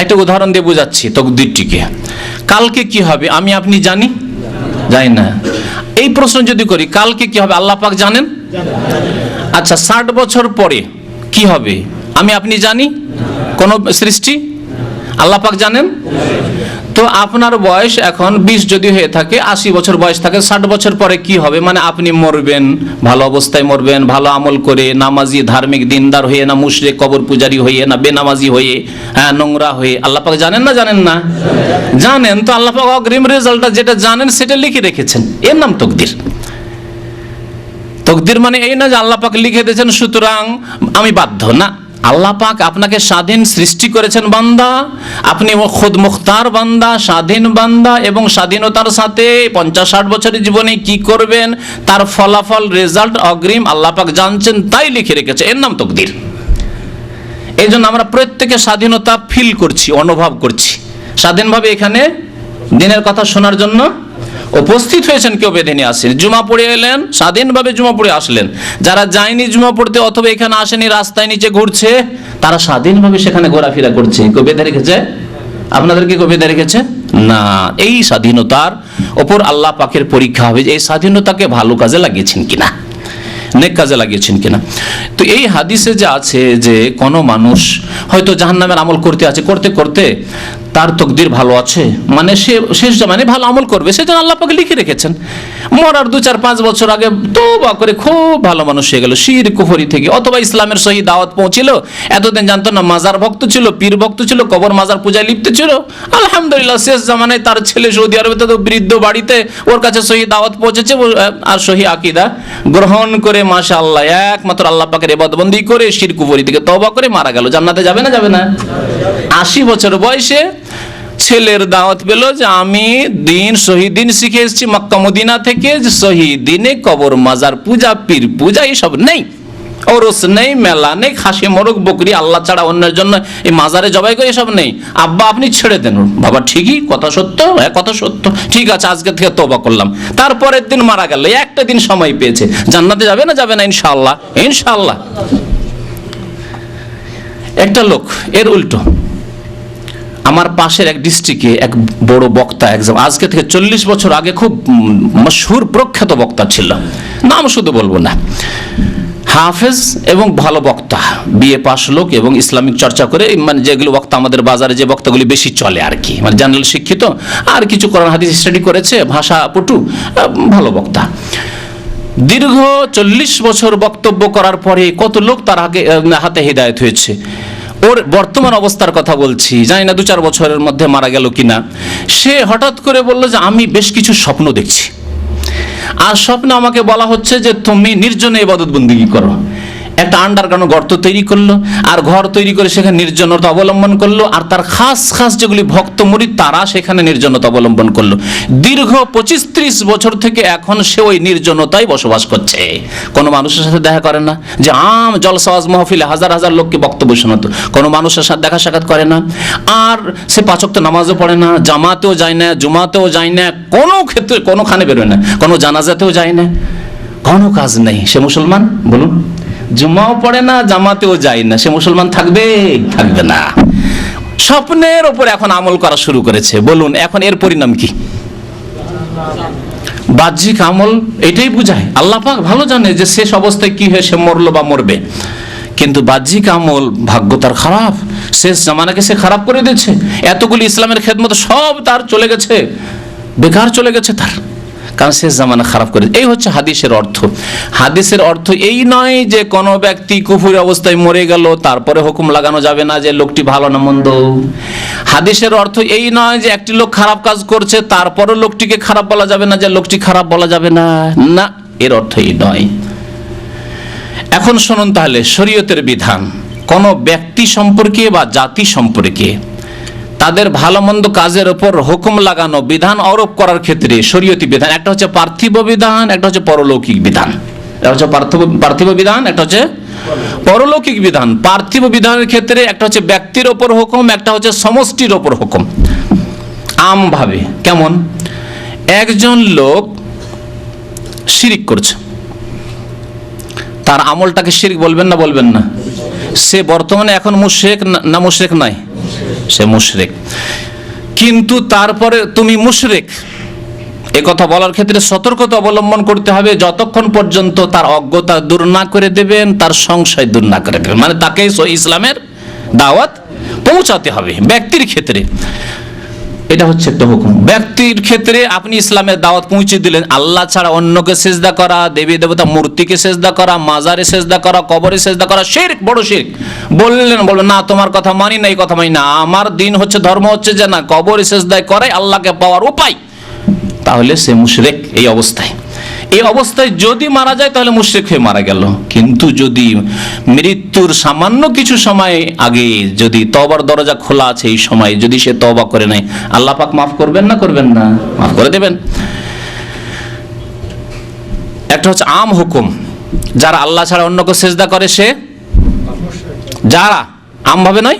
একটা উদাহরণ দিয়ে বোঝাচ্ছি তকদিরটিকে। কালকে কি হবে? আমি, আপনি জানি? জানি না। এই প্রশ্ন যদি করি, কালকে কি হবে? আল্লাহ পাক জানেন? আচ্ছা ষাট বছর পরে কি হবে? আমি, আপনি জানি? কোন সৃষ্টি? আল্লাহ পাক জানেন? তো আপনার বয়স এখন বিশ যদি হয়ে থাকে, আশি বছর বয়স থাকে, ষাট বছর পরে কি হবে? মানে আপনি মরবেন, ভালো অবস্থায় মরবেন, ভালো আমল করে, নামাজি, ধার্মিক, দিনদার হয়ে না মুশরে কবর পূজারি হয়ে না, বেনামাজি হয়ে হ্যাঁ নোংরা হয়ে, আল্লাহ পাক জানেন না জানেন না? জানেন, তো আল্লাহ পাক অগ্রিম রেজাল্টটা যেটা জানেন সেটা লিখে রেখেছেন। এর নাম তকদির। তকদির মানে এই না যে আল্লাহ লিখে দিয়েছেন, সুতরাং আমি বাধ্য, না? আল্লাহ পাক আপনাকে স্বাধীন সৃষ্টি করেছেন বান্দা। আপনি খোদ মুখতার বান্দা, স্বাধীন বান্দা এবং স্বাধীনতার সাথে পঞ্চাশ ষাট বছরের জীবনে কি করবেন? তার ফলাফল রেজাল্ট অগ্রিম আল্লাহ পাক জানছেন, তাই লিখে রেখেছে। এর নাম তকদির। এই জন্য আমরা প্রত্যেকে স্বাধীনতা ফিল করছি, অনুভব করছি। স্বাধীনভাবে এখানে দিনের কথা শোনার জন্য উপস্থিত হয়েছেন কেউ বেঁধে নিয়ে আসেন। জুমা পড়ে এলেন, স্বাধীনভাবে জুমা পড়ে আসলেন। যারা যায়নি জুমা পড়তে অথবা এখানে আসেনি, রাস্তায় নিচে ঘুরছে, তারা স্বাধীনভাবে সেখানে ঘোরাফেরা করছে। কেউ বেঁধে রেখেছে? আপনাদেরকে কেউ বেঁধে রেখেছে? না, এই স্বাধীনতার ওপর আল্লাহ পাকের পরীক্ষা হবে যে এই স্বাধীনতাকে ভালো কাজে লাগিয়েছেন কিনা, নেক কাজে লাগিয়েছেন কিনা। তো এই হাদিসে যে আছে যে কোনো মানুষ হয়তো জাহান্নামের আমল করতে আছে, করতে করতে তার তকদির ভালো আছে? মানে সে শেষ জমানে ভালো আমল করবে। সেজন্য আল্লাহ পাকে লিখে রেখেছেন। মরার দু চার পাঁচ বছর আগে তো বা করে খুব ভালো মানুষ হয়ে গেল। শির কুফরি থেকে। অথবা ইসলামের সহি দাওয়াত পৌঁছিল। এতদিন জানতো না, মাজার ভক্ত ছিল, পীর ভক্ত ছিল, কবর, মাজার পূজায় লিপ্ত ছিল। আলহামদুলিল্লাহ, শেষ জামানায় তার ছেলে সৌদি আরবে তো বৃদ্ধ বাড়িতে ওর কাছে সহি দাওয়াত পৌঁছেছে। আর সহি আকিদা গ্রহণ করে মাশা আল্লাহ একমাত্র আল্লাহ পাকের এবাদবন্দি করে শির কুফরি থেকে তবা করে মারা গেল। জান্নাতে যাবে না যাবে না? আশি বছর বয়সে ছেলের দাওয়াত পেল যে আমি দিন শহীদিন শিখে এসেছি মক্কা মদিনা থেকে যে শহীদিনে কবর, মাজার, পূজা, পীর, পূজা, এসব নেই। ওরস নেই, মেলা নেই, খাসি, মোরগ, বকরি, আল্লাহ ছাড়া অন্যের জন্য এই মাজারে জবাই করে এসব নেই। আব্বা, আপনি ছেড়ে দেন। বাবা, ঠিকই, কথা সত্য? হ্যাঁ কথা সত্য। ঠিক আছে, আজকে থেকে তোবা করলাম। তারপরের দিন মারা গেল, একটা দিন সময় পেয়েছে। জান্নাতে যাবে না যাবে না ইনশাল্লাহ ইনশাআল্লাহ। একটা লোক, এর উল্টো। আমার পাশের এক ডিস্ট্রিক্টে এক বড় বক্তা একদম আজকে থেকে চল্লিশ বছর আগে খুব মশহুর প্রখ্যাত বক্তা ছিল। নাম শুধু বলব না। হাফেজ এবং ভালো বক্তা, বিএ পাশ লোক এবং ইসলামিক চর্চা করে মানে যেগুলো বক্তা আমাদের বাজারে যে বক্তাগুলি বেশি চলে আর কি। মানে জেনারেল শিক্ষিত, আর কিছু কোরআন, হাদিস স্টাডি করেছে, ভাষা পটু ভালো বক্তা। দীর্ঘ চল্লিশ বছর বক্তব্য করার পরে কত লোক তার হাতে হৃদায়ত হয়েছে? ওর বর্তমান অবস্থার কথা বলছি, জানি না দু চার বছরের মধ্যে মারা গেল কিনা। সে হঠাৎ করে বলল যে, আমি বেশ কিছু স্বপ্ন দেখছি। আর স্বপ্নে আমাকে বলা হচ্ছে যে, তুমি নির্জনে এবাদত বন্দিগি করো। একটা আন্ডারগ্রাউন্ড গর্ত তৈরি করল, আর ঘর তৈরি করে সেখানে নির্জনতা অবলম্বন করল, আর তার খাস খাস যেগুলি ভক্ত মুরিদ তারা সেখানে নির্জনতা অবলম্বন করল। দীর্ঘ পঁচিশ ত্রিশ বছর থেকে এখন সে ওই নির্জনতায় বসবাস করছে। কোনো মানুষের সাথে দেখা করে না, যে আম জলসাওয়াজ মহফিলে হাজার হাজার লোককে বক্তব্য শোনাতো। কোনো মানুষের সাথে দেখা সাক্ষাৎ করে না, আর সে পাচক তো নামাজও পড়ে না, জামাতেও যায় না, জুমাতেও যায় না, কোনো ক্ষেত্রে কোনোখানে বেরোয় না, কোনো জানাজাতেও যায় না। কোনো কাজ নেই। সে মুসলমান? বলুন। জুমাও পড়ে না, জামাতেও যায় না। সে মুসলমান থাকবে থাকবে না। স্বপ্নের ওপর এখন আমল করা শুরু করেছে। বলুন, এখন এর পরিণাম কি? বাহ্যিক আমল, এটাই বুঝায়। আল্লাহ পাক ভালো জানে যে শেষ অবস্থায় কি হয়ে, সে মরলো বা মরবে। কিন্তু বাহ্যিক আমল, ভাগ্য তার খারাপ। শেষ জামানাকে সে খারাপ করে দিয়েছে। এতগুলি ইসলামের খেদমত সব তার চলে গেছে। বেকার চলে গেছে তার। কারণ শেষ জামানা খারাপ করে এই হচ্ছে হাদিসের অর্থ। হাদিসের অর্থ এই নয় যে কোনো ব্যক্তি কুফুরি অবস্থায় মরে গেল, তারপরে হুকুম লাগানো যাবে না যে লোকটি ভালো না মন্দ। হাদিসের অর্থ এই নয় যে একটি লোক খারাপ কাজ করছে তারপরে লোকটিকে খারাপ বলা যাবে না, যে লোকটি খারাপ বলা যাবে না। না, এর অর্থ এই নয়। এখন শুনুন তাহলে, শরীয়তের বিধান, কোন ব্যক্তি সম্পর্কে বা জাতি সম্পর্কে তাদের ভালো মন্দ কাজের ওপর হুকুম লাগানো বিধান আরোপ করার ক্ষেত্রে শরীয়তি বিধান। একটা হচ্ছে পার্থিব বিধান, একটা হচ্ছে পরলৌকিক বিধান। একটা হচ্ছে পার্থিব পার্থিব বিধান, একটা হচ্ছে পরলৌকিক বিধান। পার্থিব বিধানের ক্ষেত্রে একটা হচ্ছে ব্যক্তির ওপর হুকুম, একটা হচ্ছে সমষ্টির ওপর হুকুম। আমভাবে, কেমন? একজন লোক শিরিক করছে। তার আমলটাকে শিরিক বলবেন না বলবেন না। সে বর্তমানে এখন মুশেক না মুশেক নাই। সে মুশরেক। কিন্তু তারপরে তুমি মুশরেক। এ কথা বলার ক্ষেত্রে সতর্কতা অবলম্বন করতে হবে। যতক্ষণ পর্যন্ত তার অজ্ঞতা দূর না করে দেবেন, তার সংশয় দূর না করে দেবেন। মানে তাকে ইসলামের দাওয়াত পৌঁছাতে হবে ব্যক্তির ক্ষেত্রে। এটা হচ্ছে একটা হুকুম। ব্যক্তির ক্ষেত্রে আপনি ইসলামের দাওয়াত পৌঁছে দিলেন, আল্লাহ ছাড়া অন্যকে সেজদা করা, দেবী দেবতা মূর্তিকে সেজদা করা, মাজারে সেজদা করা, কবরে সেজদা করা, শিরক, বড় শিরক। বললেন বলবেন না, তোমার কথা মানি না এই কথা মানি না। আমার দিন হচ্ছে, ধর্ম হচ্ছে যে না, কবরে সেজদায় করে আল্লাহকে পাওয়ার উপায়। তাহলে সে মুশরেক এই অবস্থায়। এই অবস্থায় যদি মারা যায়, তাহলে মুশরেক হয়ে মারা গেল। কিন্তু যদি মৃত্যুর সামান্য কিছু সময় আগে যদি তবার দরজা খোলা আছে, এই সময় যদি সে তবা করে নেয়, আল্লাহ পাক মাফ করবেন না করবেন না? মাফ করে দেবেন। একটা হচ্ছে আম হুকুম। যারা আল্লাহ ছাড়া অন্যকে সেজদা করে, সে যারা? আমভাবে নয়?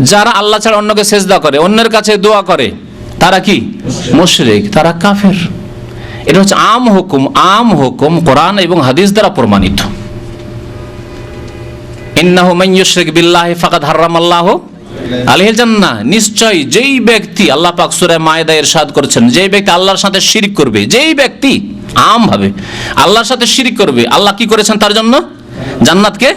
যারা আল্লাহ ছাড়া অন্যকে সেজদা করে, অন্যের কাছে দোয়া করে, তারা কি? মুশরিক। তারা কাফের। এটা হচ্ছে আম হুকুম আম হুকুম কোরআন এবং হাদিস দ্বারা প্রমাণিত। ইন্নাহু ইউশরিক বিল্লাহি ফাকাদ হারামাল্লাহু আলাইহিল জান্নাহ। নিশ্চয় যেই ব্যক্তি, আল্লাহ পাক সূরা মায়দা ইরশাদ করেছেন, যেই ব্যক্তি আল্লাহর সাথে শিরিক করবে, যেই ব্যক্তি আম ভাবে, আল্লাহর সাথে শিরিক করবে, আল্লাহ কি করেছেন তার জন্য? জান্নাতকে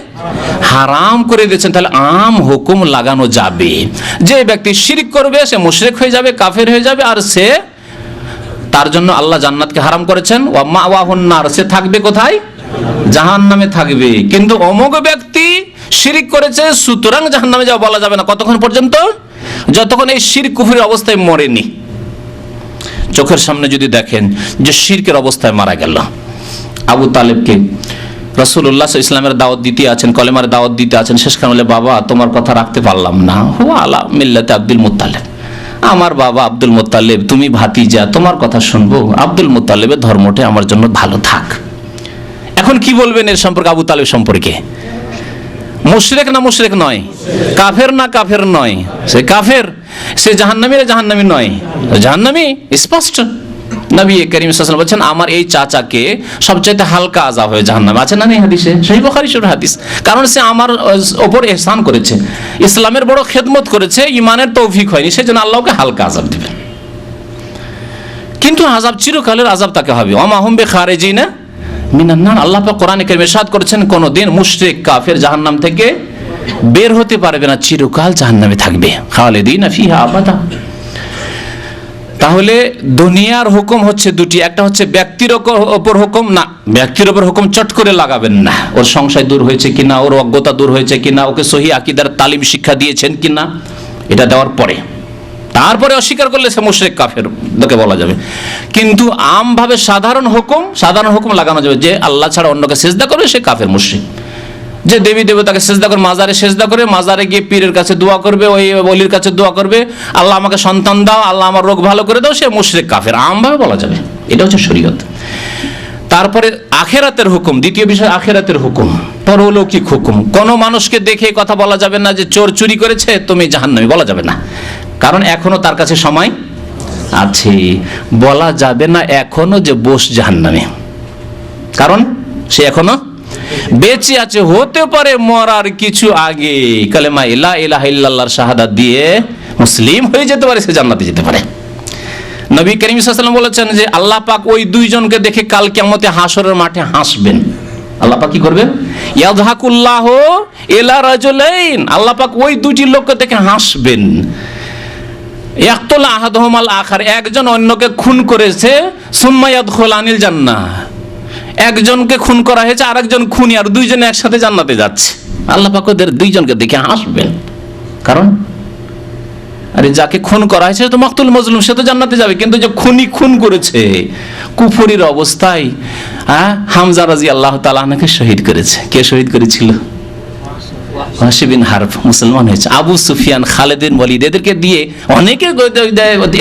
হারাম করে দিয়েছেন। তাহলে আম হুকুম লাগানো যাবে। যে ব্যক্তি শিরিক করবে, সে মুশরিক হয়ে যাবে, কাফের হয়ে যাবে, আর সে তার জন্য আল্লাহ জান্নাতকে হারাম করেছেন। ওয়া মাওয়াহুন্নার সে থাকবে কোথায়? জাহান নামে থাকবে। কিন্তু অমোঘ ব্যক্তি শিরিক করেছে, সুতরাং জাহান নামে যাওয়া বলা যাবে না। কতক্ষণ পর্যন্ত? যতক্ষণ এই শির কুফুরের অবস্থায় মরেনি। চোখের সামনে যদি দেখেন যে শিরকের অবস্থায় মারা গেল। আবু তালেবকে রসুল্লাহ ইসলামের দাওয়াত দিতে আছেন, কলেমার দাওয়াত দিতে আছেন। শেষখান বলে, বাবা, তোমার কথা রাখতে পারলাম না। হু আলা মিল্লাতে আব্দুল মুতালেব আমার বাবা আব্দুল মোতালেব তুমি ভাতি যা তোমার কথা শুনব। আব্দুল মোতালেবের ধর্মটা আমার জন্য ভালো থাক। এখন কি বলবেন এর সম্পর্কে, আবু তালেব সম্পর্কে? মুশরেক না মুশরেক নয়? কাফের না কাফের নয়? সে কাফের, সে জাহান্নামী না জাহান্নামী নয়? জাহান্নামী স্পষ্ট। নবী করিম আলাইহি বলছেন, আমার এই চাচাকে সবচাইতে হালকা আযাব হয়ে জাহান্নামে। আছে না হাদিসে? সহিহ বুখারী হাদিস। কারণ সে আমার ওপর ইহসান করেছে। ইসলামের বড় খেদমত করেছে ইমানের তৌফিক হয়নি, সেজন্য আল্লাহকে হালকা আযাব দিবেন। কিন্তু আজাব চিরকালের আযাব তাকে হবে। অমাহুম বে খারেজি না মিনান্নার আল্লাহ পাক করেছেন কোন দিন মুশরিক কাফের জাহান্নাম থেকে বের হতে পারবে না, চিরকাল জাহান্নামে থাকবে। ফিহা আবাদা। তাহলে দুনিয়ার হুকুম হচ্ছে দুটি, একটা হচ্ছে ব্যক্তির ওপর- হুকুম, না, ব্যক্তির ওপর হুকুম চট করে লাগাবেন না। ওর সংশয় দূর হয়েছে কিনা, ওর অজ্ঞতা দূর হয়েছে কিনা, ওকে সহি আকিদার তালিম শিক্ষা দিয়েছেন কিনা, এটা দেওয়ার পরে। তারপরে অস্বীকার করলে সে মুশরিক, কাফের লোকে বলা যাবে। কিন্তু আমভাবে সাধারণ হুকুম সাধারণ হুকুম লাগানো যাবে যে আল্লাহ ছাড়া অন্যকে সেজদা করবে, সে কাফের, মুশরিক। যে দেবী দেবতাকে সেজদা করে, মাজারে সেজদা করে, মাজারে গিয়ে পীরের কাছে দোয়া করবে, ওই বলির কাছে দোয়া করবে, আল্লাহ আমাকে সন্তান দাও, আল্লাহ আমার রোগ ভালো করে দাও, সে মুশরিক, কাফের, আমভাবে বলা যাবে। এটা হচ্ছে শরীয়ত। তারপরে আখেরাতের হুকুম, দ্বিতীয় বিষয় আখেরাতের হুকুম, পরলৌকিক হুকুম। কোন মানুষকে দেখে কথা বলা যাবে না যে চোর চুরি করেছে, তুমি জাহান্নামী, বলা যাবে না। কারণ এখনও তার কাছে সময় আছে। বলা যাবে না এখনও যে বোস জাহান্নামী। কারণ সে এখনও বেঁচে আছে, হতে পারে মরার কিছু আগে। কালেমা ইলা ইলাহা ইল্লাল্লাহর শাহাদা দিয়ে মুসলিম হয়ে যেতে পারে, সে জান্নাতে যেতে পারে। নবী করিম সাল্লাম বলেছেন যে, আল্লাহ পাক ওই দুইজনকে দেখে কাল কেমতে হাসরের মাঠে হাসবেন। আল্লাহ পাক কি করবেন ইয়াদহাকুল্লাহ এলা রাজুলাইন। আল্লাহ পাক ওই দুটি লোককে দেখে হাসবেন। একতলা আহাদহমাল আখার। একজন অন্যকে খুন করেছে সুম্মায়াদ খোল আনিল জান্নাহ। একজনকে খুন করা হয়েছে, আরেকজন খুনি, আর দুইজনে একসাথে জান্নাতে যাচ্ছে। আল্লাহ পাক ওদের দুইজনকে দেখে হাসবেন। কারণ? আরে যাকে খুন করা হয়েছে তো মকতুল মজলুম, সে তো জান্নাতে যাবে, কিন্তু যে খুনি খুন করেছে, কুফরির অবস্থায় হ্যাঁ? হামজা রাজি আল্লাহ তালাকে শহীদ করেছে। কে শহীদ করেছিল? হাসিবিন হারফ মুসলমান হয়েছে। আবু সুফিয়ান খালেদিন ওয়ালিদ, এদেরকে দিয়ে অনেকে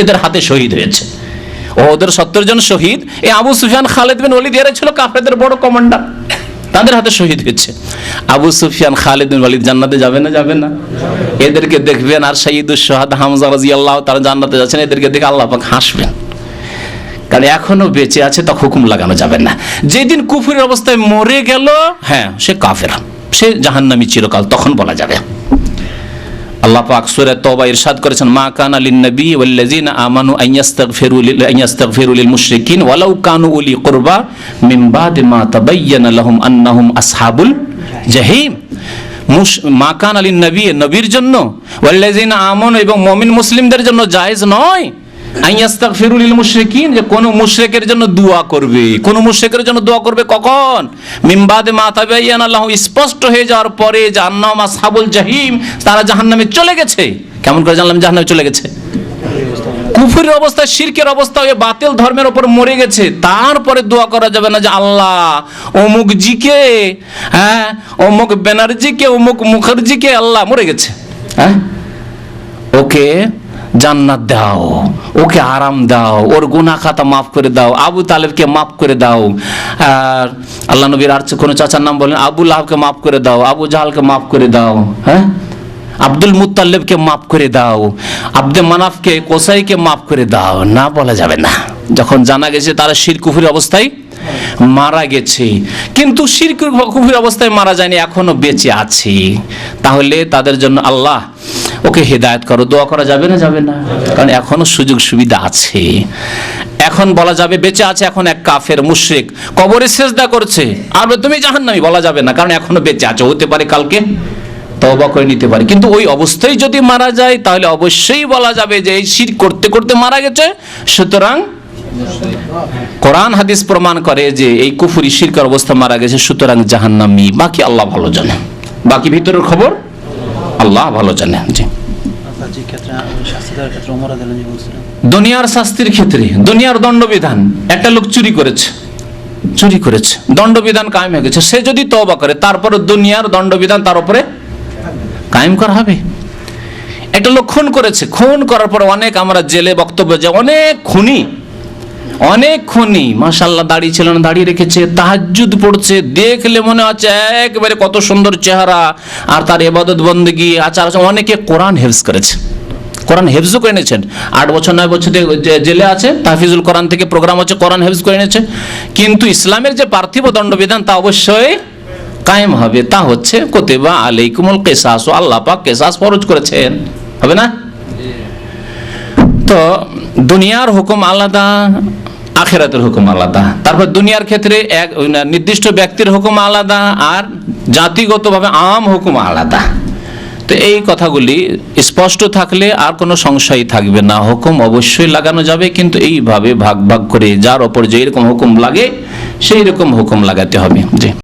এদের হাতে শহীদ হয়েছে। ওদের সত্তর জন শহীদ। এই আবু সুফিয়ান খালেদ বিন ওয়ালিদ এরা ছিল কাফেরদের বড় কমান্ডার তাদের হাতে শহীদ হয়েছে। আবু সুফিয়ান খালিদ বিন ওয়ালিদ জান্নাতে যাবে না? যাবে না। এদেরকে দেখবেন আর সাইদুস সোহাদ হামজা রাজি আল্লাহ তারা জান্নাতে যাচ্ছেন, এদেরকে দেখে আল্লাহ পাক হাসবেন কারণ এখনও বেঁচে আছে, তা হুকুম লাগানো যাবে না। যেদিন কুফুরের অবস্থায় মরে গেল হ্যাঁ সে কাফের। সে জাহান্নামী চিরকাল, তখন বলা যাবে। আল্লাহ পাক সুরে তওবা ইরশাদ করেছেন, মা কানা লিন নবী ওয়াল্লাযিনা আমানু আন ইস্তাগফিরু লিল আন ইস্তাগফিরু লিল মুশরিকিন ওয়ালাউ কানু উলি কুরবা মিন বাদি মা তাবায়্যানা লাহুম আন্নাহুম আসহাবুল জাহিম। মুশ- মা কান লিন নবী নবীর জন্য, ওয়াল্লাযিনা আমানু এবং মুমিন মুসলিমদের জন্য জায়েজ নয়। কোন জন্য করবে। কোন জন্য করবে কখন? মা স্পষ্ট হয়ে যাওয়ার পরে তারা জাহান্নামে চলে গেছে। কেমন করে জাহান্নামে চলে গেছে? কুফুরের অবস্থায় শিরকের অবস্থা হয়ে বাতিল ধর্মের উপর মরে গেছে। তারপরে দোয়া করা যাবে না যে আল্লাহ, অমুক জিকে হ্যাঁ অমুক ব্যানার্জিকে, অমুক মুখার্জিকে, আল্লাহ মরে গেছে। হ্যাঁ? ওকে জান্নাত দাও, ওকে আরাম দাও, ওর গুনাহ খাতা মাফ করে দাও, আবু তালেবকে মাফ করে দাও। আর আল্লাহ নবীর আর কোনো চাচার নাম বলেন, আবু লাহাবকে মাফ করে দাও, আবু জাহালকে মাফ করে দাও হ্যাঁ? আব্দুল মুতাল্লেবকে মাফ করে দাও, আব্দে মানাফকে, কোসাইকে মাফ করে দাও, না বলা যাবে না। যখন জানা গেছে তারা শির কুফুরি অবস্থায় মারা গেছে, কিন্তু শির কুফুরি অবস্থায় মারা যায়নি, এখনও বেঁচে আছে। তাহলে তাদের জন্য আল্লাহ ওকে হেদায়ত করো, দোয়া করা যাবে না? যাবে না। কারণ এখনও সুযোগ সুবিধা আছে। এখন বলা যাবে, বেঁচে আছে এখন এক কাফের মুশরিক। কবরে সেজদা করছে। আর তুমি জাহান্নামী, বলা যাবে না। কারণ এখনও বেঁচে আছে। হতে পারে কালকে তবা করে নিতে পারে। কিন্তু ওই অবস্থায় যদি মারা যায়, তাহলে অবশ্যই বলা যাবে যে এই শির করতে করতে মারা গেছে। সুতরাং কোরআন, হাদিস প্রমাণ করে যে এই কুফুরি, শিরকার অবস্থা মারা গেছে। সুতরাং জাহান্নামী, বাকি আল্লাহ ভালো জানে। বাকি ভিতরের খবর আল্লাহ ভালো জানে। জি। দুনিয়ার শাস্তির ক্ষেত্রে, দুনিয়ার দণ্ডবিধান, একটা লোক চুরি করেছে চুরি করেছে, দণ্ডবিধান কায়েম হয়ে গেছে, সে যদি তবা করে, তারপরে দুনিয়ার দণ্ডবিধান তার উপরে কায়েম করা হবে। একটা লোক খুন করেছে, খুন করার পর অনেক আমরা জেলে বক্তব্য যে অনেক খুনি অনেক খুনি মাশাল্লাহ দাড়ি ছিল না দাড়ি রেখেছে তাহাজ্জুদ পড়ছে দেখলে মনে হচ্ছে একবারে কত সুন্দর চেহারা আর তার এবাদত বন্দগি আচার আচরণ, অনেকে কোরআন হেফজ করেছে। কোরআন হেফজও করে নিয়েছেন আট বছর নয় বছর জেলে আছে তাহফিজুল কোরআন থেকে প্রোগ্রাম হচ্ছে কোরআন হেফজ করে নিয়েছে কিন্তু ইসলামের যে পার্থিব দণ্ডবিধান তা অবশ্যই কায়েম হবে। তা হচ্ছে কোতেবা আলাইকুমুল কেসাস ও আল্লাহ পাক কেসাস ফরজ করেছেন। হবে না? তো দুনিয়ার হুকুম আলাদা আখেরাতের হুকুম আলাদা। তারপর দুনিয়ার ক্ষেত্রে এক নির্দিষ্ট ব্যক্তির হুকুম আলাদা আর জাতিগতভাবে আম হুকুম আলাদা। তো এই কথাগুলি স্পষ্ট থাকলে আর কোনো সংশয় থাকবে না। হুকুম অবশ্যই লাগানো যাবে কিন্তু এইভাবে ভাগ ভাগ করে যার ওপর যেই রকম হুকুম লাগে, সেই রকম হুকুম লাগাতে হবে। জি।